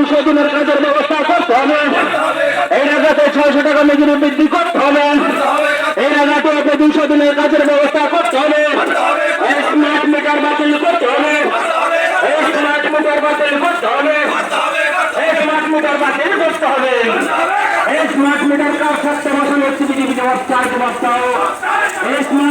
দুশো দিনের কাজের ব্যবস্থা করতে হবে। এই জায়গাতে ছয়শো টাকা মজুরি বৃদ্ধি করতে হবে। এই জায়গাতে দুশো দিনের কাজের ব্যবস্থা করতে হবে। স্মার্ট মিটার বাতিল করতে হবে। স্মার্ট মিটার বাতিল করতে হবে। স্মার্ট মিটার বাতিল করতে হবে। স্মার্ট মিটার কার সত্য বসানো সিবিটিভি ব্যবস্থা ব্যবস্থা এই স্মার্ট